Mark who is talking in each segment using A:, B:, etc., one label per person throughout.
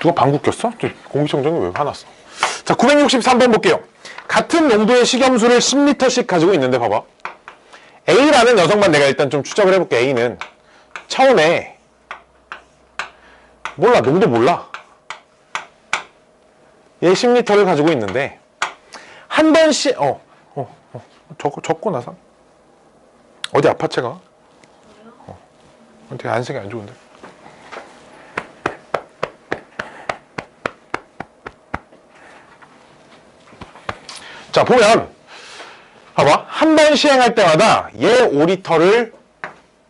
A: 누가 방구 꼈어? 저 공기청정기 왜 화났어? 자, 963번 볼게요. 같은 농도의 식염수를 10리터씩 가지고 있는데 봐봐. A라는 녀석만 내가 일단 좀 추적을 해볼게. A는 처음에 몰라 농도 몰라. 얘 10리터를 가지고 있는데 한 번씩 어, 어, 어 적고 적고 나서 어디 아파 채가? 어, 되게 안색이 안 좋은데. 자 보면 봐봐. 한 번 시행할 때마다 얘 5리터를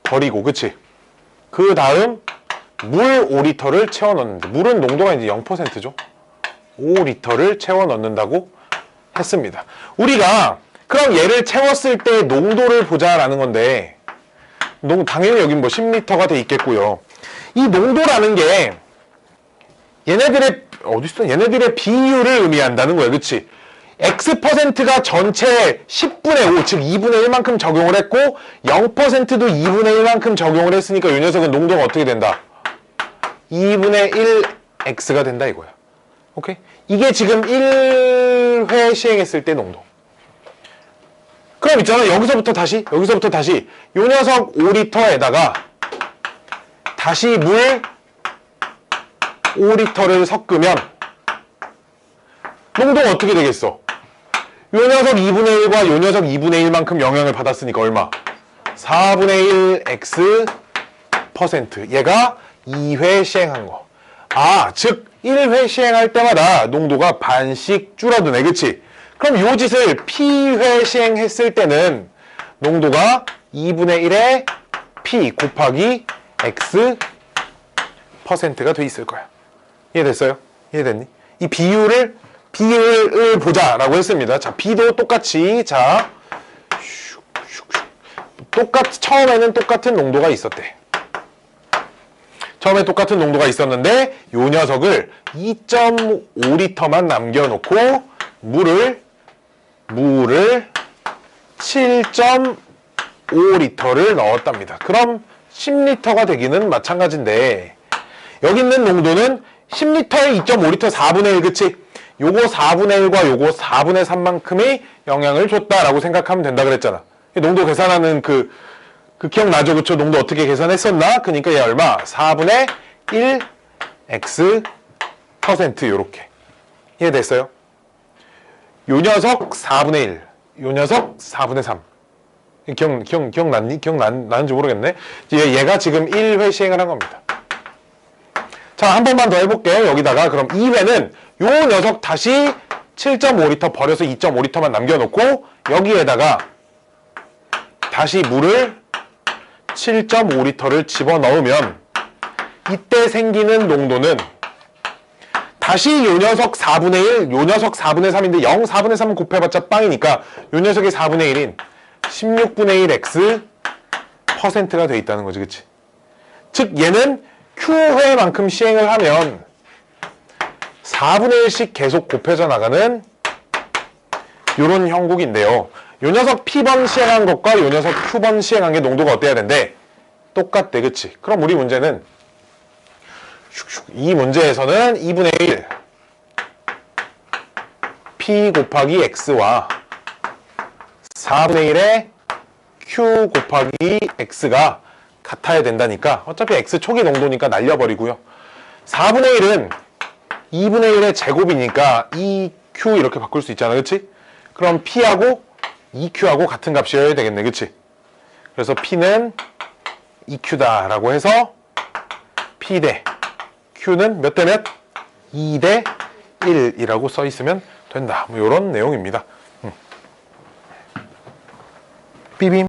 A: 버리고 그치? 그 다음 물 5리터를 채워 넣는데 물은 농도가 이제 0%죠. 5리터를 채워 넣는다고 했습니다. 우리가 그럼 얘를 채웠을 때 농도를 보자라는 건데 농, 당연히 여긴 뭐 10리터가 돼 있겠고요. 이 농도라는 게 얘네들의 어딨어? 얘네들의 비율을 의미한다는 거예요. 그치 X%가 전체 10분의 5, 즉 2분의 1만큼 적용을 했고 0%도 2분의 1만큼 적용을 했으니까 이 녀석은 농도가 어떻게 된다? 2분의 1 X가 된다 이거야. 오케이? 이게 지금 1회 시행했을 때 농도. 그럼 있잖아. 여기서부터 다시, 여기서부터 다시 이 녀석 5리터에다가 다시 물 5리터를 섞으면 농도가 어떻게 되겠어? 요 녀석 2분의 1과 요 녀석 2분의 1만큼 영향을 받았으니까 얼마? 4분의 1 x 퍼센트. 얘가 2회 시행한 거. 아, 즉 1회 시행할 때마다 농도가 반씩 줄어드네. 그치? 그럼 요 짓을 P회 시행했을 때는 농도가 2분의 1의 P 곱하기 X 퍼센트가 돼 있을 거야. 이해됐어요? 이해됐니? 이 비율을 B를 보자라고 했습니다. 자, B도 똑같이 자. 똑같 처음에는 똑같은 농도가 있었대. 처음에 똑같은 농도가 있었는데 요 녀석을 2.5리터만 남겨놓고 물을 물을 7.5리터를 넣었답니다. 그럼 10리터가 되기는 마찬가지인데 여기 있는 농도는 10리터에 2.5리터 4분의 1 그치? 요거 4분의 1과 요거 4분의 3만큼의 영향을 줬다라고 생각하면 된다 그랬잖아. 농도 계산하는 그, 그 기억나죠? 그쵸? 농도 어떻게 계산했었나? 그러니까 얘 얼마? 4분의 1 x 퍼센트 요렇게. 이해됐어요? 요 녀석 4분의 1. 요 녀석 4분의 3. 기억, 기억, 기억났니? 기억나는지 모르겠네. 얘, 얘가 지금 1회 시행을 한 겁니다. 자, 한 번만 더 해볼게요. 여기다가 그럼 2회는 요 녀석 다시 7.5리터 버려서 2.5리터만 남겨놓고 여기에다가 다시 물을 7.5리터를 집어넣으면 이때 생기는 농도는 다시 요 녀석 4분의 1, 요 녀석 4분의 3인데 0, 4분의 3은 곱해봤자 빵이니까 요 녀석이 4분의 1인 16분의 1 x 퍼센트가 돼 있다는 거지, 그치? 즉 얘는 Q회만큼 시행을 하면 4분의 1씩 계속 곱해져 나가는 이런 형국인데요. 요 녀석 P번 시행한 것과 요 녀석 Q번 시행한 게 농도가 어때야 된대? 똑같대, 그치? 그럼 우리 문제는. 이 문제에서는 2분의 1 P 곱하기 X와 4분의 1의 Q 곱하기 X가 같아야 된다니까 어차피 X 초기 농도니까 날려버리고요 4분의 1은 2분의 1의 제곱이니까 2Q 이렇게 바꿀 수 있잖아 그치? 그럼 P하고 2Q하고 같은 값이어야 되겠네 그치? 그래서 P는 2Q다 라고 해서 P 대 Q는 몇 대 몇? 2 대 1이라고 써 있으면 된다 뭐 이런 내용입니다 음. 삐빔